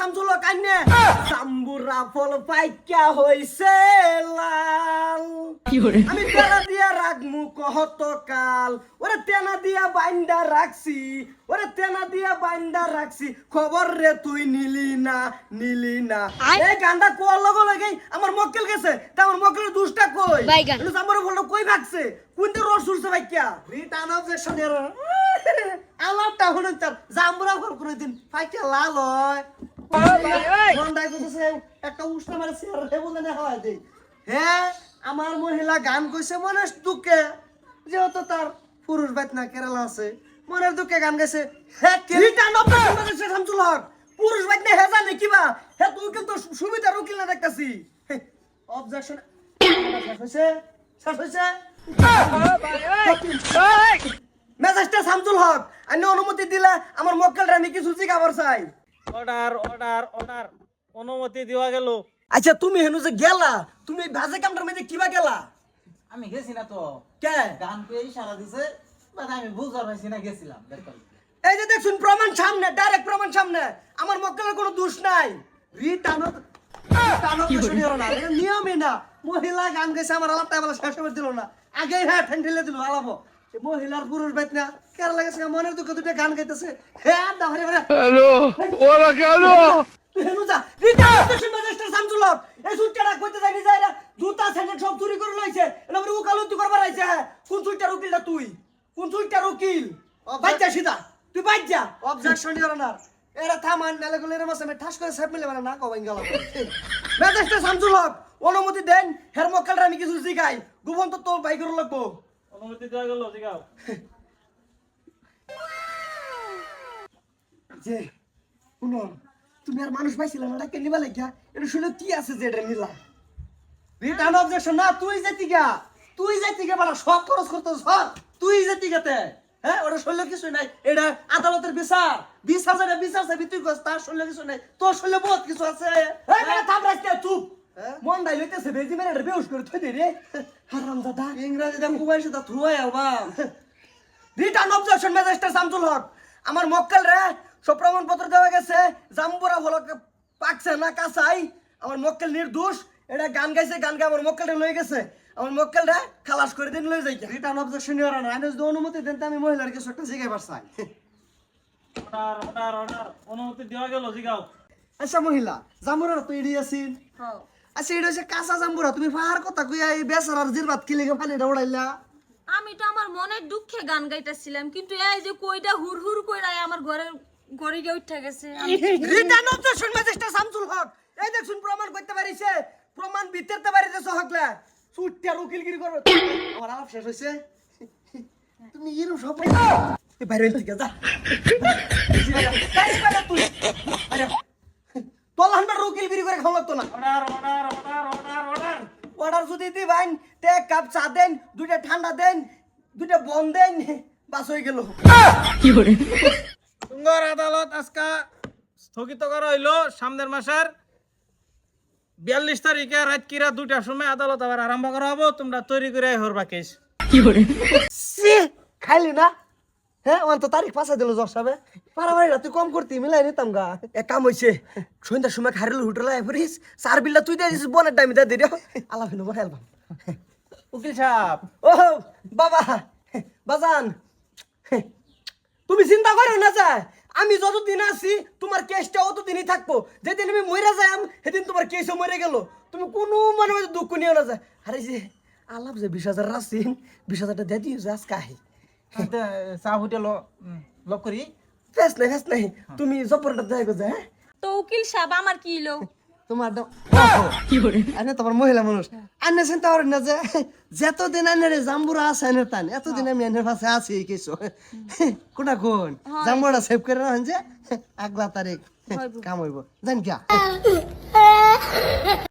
সামসুল কান্নে জাম্বুরা ফল পাইকা হইছে লাল। আমি তেনা দিয়া রাখমু কহত কাল। ওরে তেনা দিয়া বাইন্দা রাখছি ওরে তেনা দিয়া বাইন্দা রাখছি। খবর রে তুই নিলি না নিলি না। এই গানটা কোয়ার লগ লাগে? আমার মক্কেল গেছে। তা আমার মক্কেলের দুষ্টা কই। এটা জাম্বুরা ফলটা কই ভাগছে? কোনটা রস উঠছে ভাইকা রিটার্ন অবজেকশন এর আমারটা হলো তার জাম্বুরা ফল কোনদিন পাইকা লাল হয়। একটা উষ্ণ মারে চেয়ার বলে না হয় হ্যাঁ আমার মহিলা গান কইছে দুঃখে যেহেতু তার পুরুষ বাইত না কেরালা আছে মনের দুঃখে গান গাইছে হ্যাঁ শামসুল হক পুরুষ বাইত না হে জানে কিবা হে তুই কিন্তু সুবিধার উকিল না দেখতাছি। অবজেকশন শেষ শেষ মেজাজটা শামসুল হক আমি অনুমতি দিলে আমার মক্কেলরা আমি কিছু জিগাবার চাই। অর্ডার অর্ডার অর্ডার অনুমতি দেওয়া গেল। আচ্ছা তুমি হেনু যে গেলা তুমি ভাজে কামটার মধ্যে কিবা গেলা? আমি গেছি না তো। কে? গান পেয়ে ইশারা দিছে মানে আমি বুঝতে পারছি না গেছিলাম এই যে দেখছুন প্রমাণ সামনে ডাইরেক্ট প্রমাণ সামনে। আমার মক্কেলের কোনো দোষ নাই। শুনিও না। নিয়মই না। মহিলা গান গেছে আমার আলাপ টাইম শেষ করে দিল না। আগে হ্যাঁ ঠেন ঠেলে দিল আলাপো মহিলার পুরুষ বাইত না কেন লাগেছে মনের দুঃখ দুটো গান গাইতেছে। হ্যাঁ হ্যালো ওরা হেনু যা এই সুটটা কইতে যাই না জুতা স্যান্ডেল সব চুরি করে লইছে এটা উকালতি করবার আইছে হ্যাঁ। কোন সুটটার উকিলটা তুই? কোন সুটটার উকিল? বাচ্চা সিধা তুই বাচ্চা অবজেকশন ইওর অনার এরা থামান নালে গলে এর মাসে ঠাস করে সাহেব মিলে মানে না কবাইন গেল মেজাজটা সামজুলক অনুমতি দেন হের মক্কালরা আমি কিছু জিগাই গোপন তো তোর বাইক করে লাগবো। অনুমতি দেওয়া গেল জিগাও। যে শুনো তুমি আর মানুষ পাইছিলে না ডাকে নিবা লেখা এটা শুনে কি আছে যে এটা নিলা? রিটার্ন অবজেকশন না তুই যেতি গা তুই যেতি গা বাড়া সব খরচ করতে সব। তুই যেতি গাতে হ্যাঁ ওটা শৈল কিছু নাই। এটা আদালতের বিচার। বিশ হাজারের বিচার চাবি তুই কস তার শৈল কিছু নাই। তোর শৈল বহুত কিছু আছে। চুপ। মন দাই লইতেছে বেজি মেরে এটা বেউস করে থই দে রে। হারাম দাদা ইংরেজি দাম কুবাইছে তা থুয়াই আবা return objection magistrate Shamsul Haque আমার মক্কেল রে সব প্রমাণপত্র দেওয়া গেছে জাম্বুরা হলো পাকছে না কাঁচাই। আমার মক্কেল নির্দোষ এটা গান গাইছে গান গাই আমার মক্কেলটা লয়ে গেছে। আমার মক্কেলটা খালাস করে দিন লয়ে যাই রিটার্ন অবজেকশন নিয়ে না আমি যদি অনুমতি দেন আমি মহিলার কিছু একটা জিগাইবার চাই। অর্ডার অর্ডার অর্ডার অনুমতি দেওয়া গেল জিগাও। আচ্ছা মহিলা জাম্বুরা তো এড়ি আছিস আচ্ছা এটা হচ্ছে কাঁচা জাম্বুরা তুমি ফাহার কথা কইয়া এই বেচারার জিরবাত কি লেগে ফানিটা উড়াইলা আমি তো আমার মনের দুঃখে গান গাইতেছিলাম কিন্তু এই যে কইটা হুর হুর কইরা আমার ঘরের ঘরে গিয়ে উঠে গেছে। Return objection magistrate Shamsul Haque. এই দেখুন প্রমাণ করতে পারিছে প্রমাণ বিতেরতে পারিছে হকলা। সুটটা উকিলগিরি করো আমার আলাপ শেষ হইছে। তুমি এরকম সব বাইরে হইতে যা। তুই। আরে। তোলানবার উকিলগিরি করে খাওয়া লাগতো না। Order order order order order order যদি দিবেন তে এক কাপ চা দেন দুইটা ঠান্ডা দেন দুইটা বন দেন বাস হয়ে গেল। তুঙ্গর আদালত আজকা স্থগিত করা হইল সামনের মাসের বিয়াল্লিশ তারিখে রাত কিরা দুটার সময় আদালত আবার আরম্ভ করা হব তোমরা তৈরি করে হরবা কেস। সি খাইলি না? হ্যাঁ তো তারিখ পাশা দিল জশ হবে পারাবাড়ি তুই কম করতি মিলাই নিতাম গা। এক কাম হইছে সন্ধ্যার সময় খারিল হোটেলে আয় পড়িস চার বিল্লা তুই দিয়ে দিস বনের টাইমে দিয়ে দিও আলাপ হিনো বহাই আলবাম উকিল সাহেব। ও বাবা বাজান। তুমি চিন্তা করো না যায় আমি যতদিন আছি তোমার কেসটা অতদিনই থাকব। যেদিন আমি মরে যাই সেদিন তোমার কেসও মরে গেল। তুমি কোনো মানে দুঃখ নিও না যায় আরে যে আলাপ যে বিশ হাজার রাখছেন বিশ হাজারটা দিয়ে দিও যে আজকে আহি। চা হোটেল লক করি ফেস নাই ফেস নাই। তুমি জপরটা দেয় গো যায় তো উকিল সাহেব আমার কি লো তোমার দাম আনে তোমার মহিলা মানুষ আনে চিন্তা করেন না যে যতদিন আনে জাম্বুরা আছে আনে টান এতদিন আমি আনের পাশে আছি কিছু। কোনা কোন? জাম্বুরা সেভ করে রাখেন যে আগলা তারিখ কাম হইব। জান কিয়া।